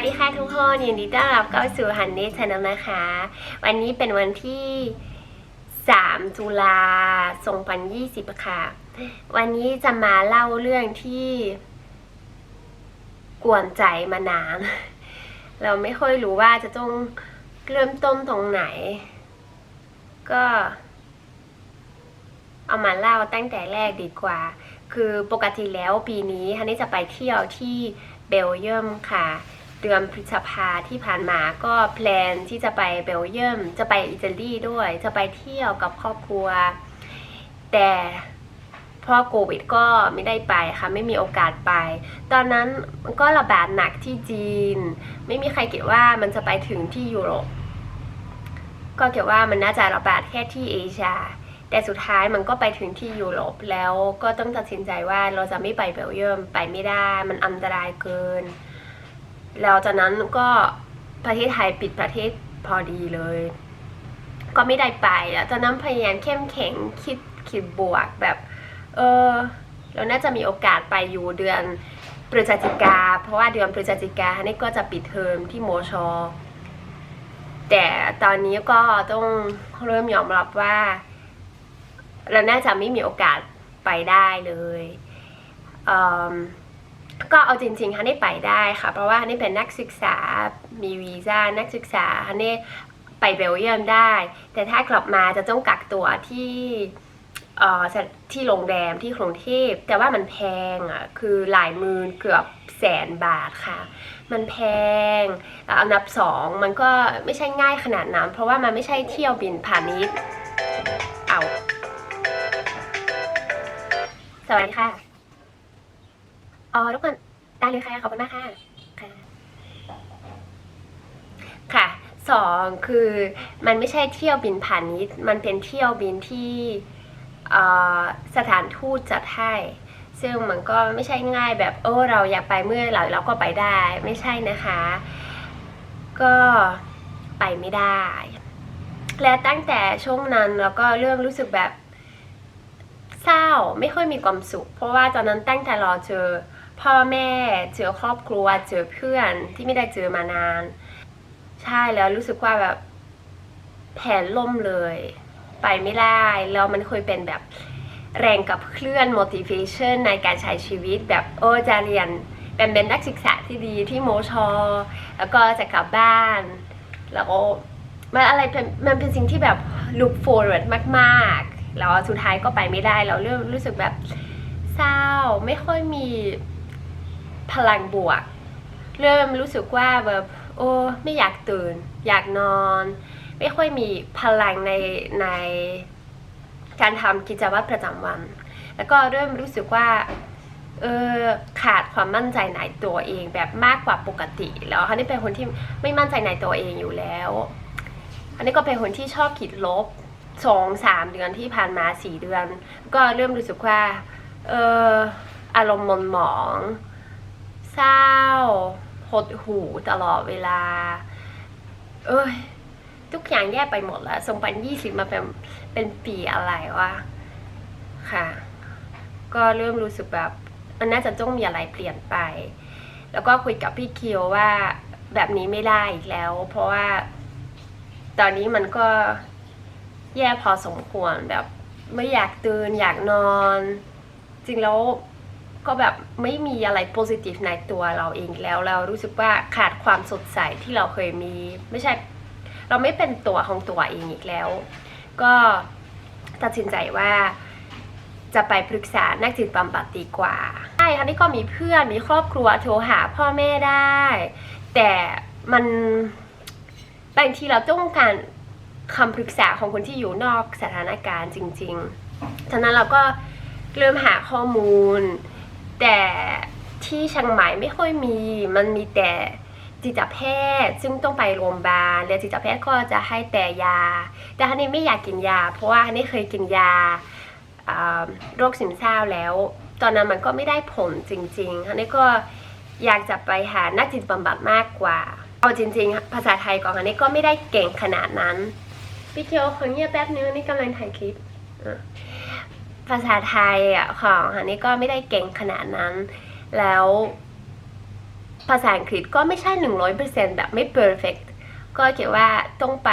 สดีค่ะทุกคนยินดีต้อนรับเข้าสู่ฮันนี่ชาแนลนะคะ วันนี้เป็นวันที่ 3 ตุลา2020 ค่ะ วันนี้จะมาเล่าเรื่องที่กวนใจมานาน เราไม่ค่อยรู้ว่าจะต้องเริ่มต้นตรงไหน ก็ เอามาเล่าตั้งแต่แรกดีกว่า คือปกติแล้วปีนี้ฮันนี่จะไปเที่ยวที่เบลเยียมค่ะ เดือนพฤษภาที่ผ่านมาก็แพลนที่จะไปเบลเยียม จะไปอิตาลีด้วย จะไปเที่ยวกับครอบครัว แต่เพราะโควิดก็ไม่ได้ไปค่ะ ไม่มีโอกาสไป ตอนนั้นมันก็ระบาดหนักที่จีน ไม่มีใครคิดว่ามันจะไปถึงที่ยุโรปก็คิดว่ามันน่าจะระบาดแค่ที่เอเชียแต่สุดท้ายมันก็ไปถึงที่ยุโรปแล้วก็ต้องตัดสินใจว่าเราจะไม่ไปเบลเยียมไปไม่ได้ มันอันตรายเกิน แล้วจากนั้นก็ประเทศไทยปิดประเทศพอดีเลย ก็ไม่ได้ไปแล้วตอนนั้นพยายามเข้มแข็งคิดคิดบวกแบบ เออเราน่าจะมีโอกาสไปอยู่เดือนพฤศจิกา เพราะว่าเดือนพฤศจิกานี่ก็จะปิดเทอมที่โมชอ แต่ตอนนี้ก็ต้องเริ่มยอมรับว่า เราน่าจะไม่มีโอกาสไปได้เลยเอิ่ม ก็เอาจริงๆฮันนี่ไปได้ค่ะ เพราะว่าฮันนี่เป็นนักศึกษา มีวีซ่า นักศึกษาฮันนี่ไปเบลเยียมได้ แต่ถ้ากลับมาจะต้องกักตัวที่ที่โรงแรมที่กรุงเทพแต่ว่ามันแพงอะคือหลายหมื่นเกือบแสนบาทค่ะ มันแพงแล้วอันดับสองมันก็ไม่ใช่ง่ายขนาดนั้นเพราะว่ามันไม่ใช่เที่ยวบินพาณิชย์เอาสวัสดีค่ะ อ๋อทุกคนได้เลยค่ะ ขอบคุณมากค่ะ ค่ะค่ะสองคือมันไม่ใช่เที่ยวบินพาณิชย์มันเป็นเที่ยวบินที่สถานทูตจัดให้ ซึ่งมันก็ไม่ใช่ง่ายแบบเออเราอยากไปเมื่อไหร่เราก็ไปได้ไม่ใช่นะคะ ก็ไปไม่ได้ และตั้งแต่ช่วงนั้นเราก็เริ่มรู้สึกแบบเศร้าไม่ค่อยมีความสุข เพราะว่าตอนนั้นตั้งแต่ราเจอ พ่อแม่เจอครอบครัวเจอเพื่อนที่ไม่ได้เจอมานาน ใช่แล้วรู้สึกว่าแบบแผนล่มเลย ไปไม่ได้แล้วมันเคยเป็นแบบแรงกับเคลื่อน motivation ในการใช้ชีวิตแบบเออจะเรียนเป็นเป็นนักศึกษาที่ดีที่โมชอ แล้วก็จะกลับบ้าน แล้วก็มันอะไรเป็นมันเป็นสิ่งที่แบบ look forward มากๆ แล้วสุดท้ายก็ไปไม่ได้ เราเริ่มรู้สึกแบบเศร้าไม่ค่อยมี พลังบวก เริ่มรู้สึกว่าแบบโอ้ไม่อยากตื่น อยากนอน ไม่ค่อยมีพลังในในการทำกิจวัตรประจำวัน แล้วก็เริ่มรู้สึกว่าเออขาดความมั่นใจในตัวเองแบบมากกว่าปกติ แล้วเขานี่เป็นคนที่ไม่มั่นใจในตัวเองอยู่แล้วอันนี้ก็เป็นคนที่ชอบคิดลบสองสามเดือนที่ผ่านมาสี่เดือน ก็เริ่มรู้สึกว่าเอออารมณ์หมนหมอง เศร้า หดหูตลอดเวลา เอ้ย ทุกอย่างแย่ไปหมดแล้วสองพันยี่สิบมาเป็นเป็นปีอะไรวะ ค่ะ ก็เริ่มรู้สึกแบบมันน่าจะต้องมีอะไรเปลี่ยนไป แล้วก็คุยกับพี่คิวว่าแบบนี้ไม่ได้อีกแล้ว เพราะว่าตอนนี้มันก็แย่พอสมควรแบบไม่อยากตื่นอยากนอน จริงแล้ว ก็แบบไม่มีอะไรโพซิทีฟในตัวเราเองแล้วเรารู้สึกว่าขาดความสดใสที่เราเคยมี ไม่ใช่ เราไม่เป็นตัวของตัวเองอีกแล้ว ก็ตัดสินใจว่าจะไปปรึกษานักจิตบำบัดดีกว่าใช่ครั้นี้ก็มีเพื่อนมีครอบครัวโทรหาพ่อแม่ได้ แต่มันบางทีเราต้องการคำปรึกษาของคนที่อยู่นอกสถานการณ์จริง ๆ ฉะนั้นเราก็เริ่มหาข้อมูล แต่ที่เชียงใหม่ไม่ค่อยมี มันมีแต่จิตแพทย์ ซึ่งต้องไปโรงพยาบาลแล้วจิตแพทย์ก็จะให้แต่ยา แต่ฮันนี่ไม่อยากกินยา เพราะว่าฮันนี่เคยกินยาโรคซึมเศร้าแล้ว ตอนนั้นมันก็ไม่ได้ผลจริงๆฮันนี่ก็อยากจะไปหานักจิตบำบัดมากกว่า เอาจริง ๆ ภาษาไทยของฮันนี่ก็ไม่ได้เก่งขนาดนั้นพี่เคียวขอเงียบแป๊บนึงนี่กำลังถ่ายคลิปอะ ภาษาไทยอะของฮันนี่ก็ไม่ได้เก่งขนาดนั้น แล้วภาษาอังกฤษก็ไม่ใช่100%แบบไม่ perfect ก็คิดว่าต้องไป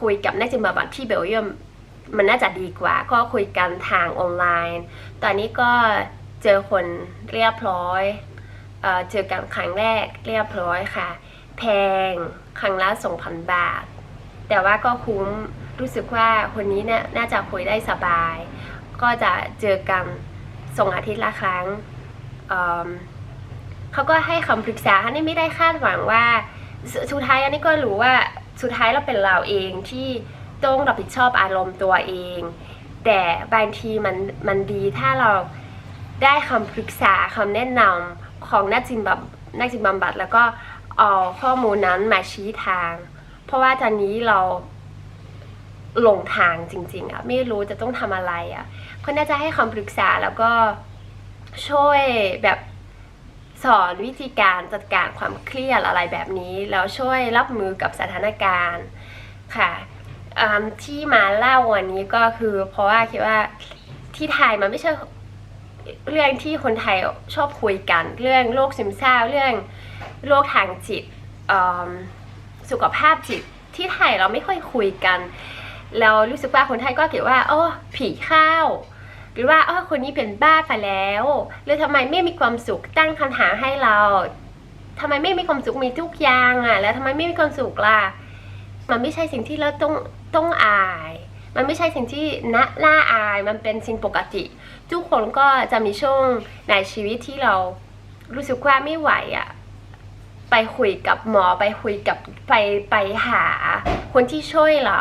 คุยกับนักจิตบำบัดที่เบลเยียมมันน่าจะดีกว่า ก็คุยกันทางออนไลน์ ตอนนี้ก็เจอคนเรียบร้อยเอเจอกันครั้งแรกเรียบร้อยค่ะ แพงครั้งละ2,000บาท แต่ว่าก็คุ้มรู้สึกว่าคนนี้เนี่ยน่าจะคุยได้สบาย ก็จะเจอกันส่งอาทิตย์ละครั้งเเขาก็ให้คำปรึกษาอันนี้ไม่ได้คาดหวังว่าสสุดท้ายอันนี้ก็รู้ว่าสุดท้ายเราเป็นเราเองที่ต้องรับผิดชอบอารมณ์ตัวเอง แต่บางทีมันมันดีถ้าเราได้คำปรึกษาคำแนะนำของนักจิตบำนักจิตบำบัด แล้วก็เอาข้อมูลนั้นมาชี้ทาง เพราะว่าตอนนี้เราหลงทางจริงๆอะไม่รู้จะต้องทำอะไรอะ ก็น่าจะให้คำปรึกษาแล้วก็ช่วยแบบสอนวิธีการจัดการความเครียดอะไรแบบนี้แล้วช่วยรับมือกับสถานการณ์ค่ะที่มาเล่าวันนี้ก็คือ เพราะว่าคิดว่าที่ไทยมันไม่ใช่เรื่องที่คนไทยชอบคุยกัน เรื่องโรคซึมเศร้าเรื่องโรคทางจิตสุขภาพจิตที่ไทยเราไม่ค่อยคุยกัน เรารู้สึกว่าคนไทยก็คิดว่าโอ้ผีข้าว หรือว่าเออคนนี้เป็นบ้าไปแล้ว หรือทำไมไม่มีความสุขตั้งคำถามให้เราทำไมไม่มีความสุขมีทุกอย่างอะ แล้วทำไมไม่มีความสุขล่ะ มันไม่ใช่สิ่งที่เราต้องต้องอาย มันไม่ใช่สิ่งที่น่าน่าอาย มันเป็นสิ่งปกติ ทุกคนก็จะมีช่วงในชีวิตที่เรารู้สึกว่าไม่ไหวอะไปคุยกับหมอไปคุยกับไปไปหา คนที่ช่วยเรา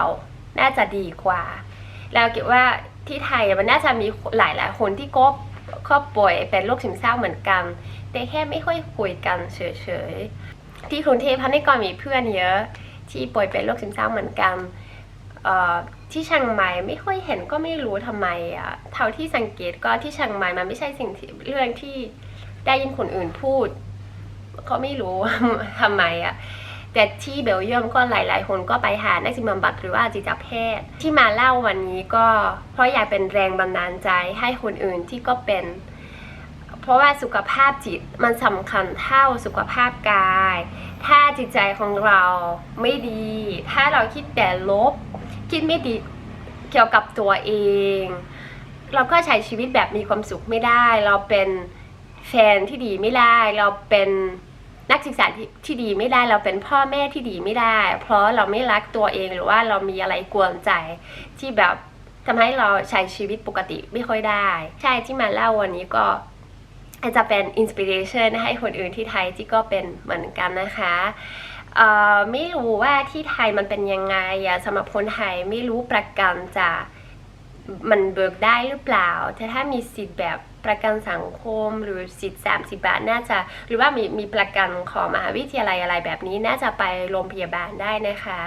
น่าจะดีกว่า แล้วคิดว่า ที่ไทยมันน่าจะมีหลายหลายคนที่ก็ก็ป่วยเป็นโรคซึมเศร้าเหมือนกัน แต่แค่ไม่ค่อยคุยกันเฉยๆที่กรุงเทพพันนี่ก็มีเพื่อนเยอะ ที่ป่วยเป็นโรคซึมเศร้าเหมือนกันที่เชียงใหม่ไม่ค่อยเห็นก็ไม่รู้ทำไมอะเท่าที่สังเกตก็ที่เชียงใหม่มันไม่ใช่สิ่งที่เรื่องที่ได้ยินคนอื่นพูด ก็ไม่รู้ทำไมอะ แต่ที่เบลเยียมก็หลาย ๆ คนก็ไปหานักจิตบำบัดหรือว่าจิตแพทย์ ที่มาเล่าวันนี้ก็เพราะอยากเป็นแรงบันดาลใจให้คนอื่นที่ก็เป็น เพราะว่าสุขภาพจิตมันสำคัญเท่าสุขภาพกาย ถ้าจิตใจของเราไม่ดี ถ้าเราคิดแต่ลบ คิดไม่ดีเกี่ยวกับตัวเอง เราก็ใช้ชีวิตแบบมีความสุขไม่ได้ เราเป็นแฟนที่ดีไม่ได้ เราเป็น นักศึกษาที่ที่ดีไม่ได้เราเป็นพ่อแม่ที่ดีไม่ได้ เพราะเราไม่รักตัวเองหรือว่าเรามีอะไรกวนใจที่แบบทำให้เราใช้ชีวิตปกติไม่ค่อยได้ ใช่ที่มาเล่าวันนี้ก็อาจจะเป็นอินสปิเรชันให้คนอื่นที่ไทยที่ก็เป็นเหมือนกันนะคะไม่รู้ว่าที่ไทยมันเป็นยังไงอะสำหรับคนไทยไม่รู้ประกันจะมันเบิกได้หรือเปล่าแต่ถ้ามีสิทธิ์แบบ ประกันสังคมหรือสิทธิ์30 บาทน่าจะ หรือว่ามีมีประกันของมหาวิทยาลัยอะไรแบบนี้น่าจะไปโรงพยาบาลได้นะคะ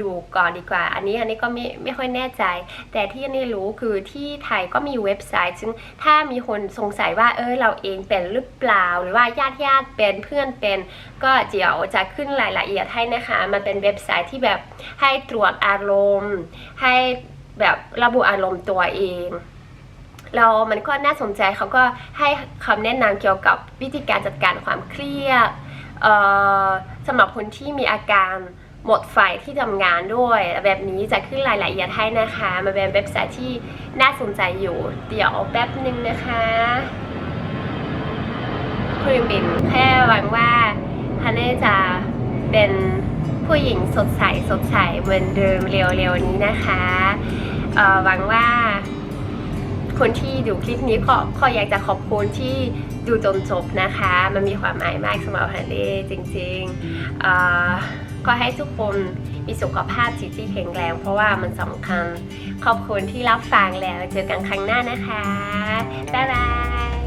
ดูก่อนดีกว่า อันนี้อันนี้ก็ไม่ไม่ค่อยแน่ใจ แต่ที่อันนี้รู้คือที่ไทยก็มีเว็บไซต์ซึ่งถ้ามีคนสงสัยว่าเออเราเองเป็นหรือเปล่า หรือว่าญาติญาติเป็นเพื่อนเป็น ก็เดี๋ยวจะขึ้นรายละเอียดให้นะคะ มันเป็นเว็บไซต์ที่แบบให้ตรวจอารมณ์ ให้แบบระบุอารมณ์ตัวเอง เรามันก็น่าสนใจเขาก็ให้คำแนะนำเกี่ยวกับวิธีการจัดการความเครียดเอ่อสำหรับคนที่มีอาการหมดไฟที่ทำงานด้วย แบบนี้จะขึ้นรายละเอียดให้นะคะมันเป็นเว็บไซต์ที่น่าสนใจอยู่ เดี๋ยวแป๊บนึงนะคะคุณบินแค่หวังว่าฮันเน่จะเป็นผู้หญิงสดใสสดใสเหมือนเดิมเร็วๆนี้นะคะเอ่อหวังว่า คนที่ดูคลิปนี้ขอขออยากจะขอบคุณที่ดูจนจบนะคะ มันมีความหมายมากสำหรับฮันเน่จริงๆเอ่อก็ให้ทุกคนมีสุขภาพจิตที่แข็งแรง เพราะว่ามันสำคัญ ขอบคุณที่รับฟังแล้ว เจอกันครั้งหน้านะคะ บ๊ายบาย